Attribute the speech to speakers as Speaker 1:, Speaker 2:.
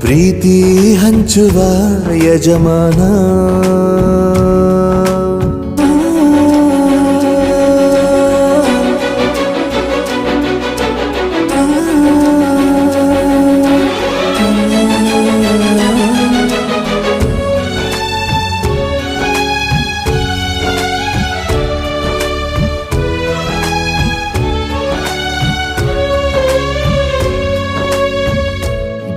Speaker 1: ಪ್ರೀತಿ ಹಂಚುವ ಯಜಮಾನ.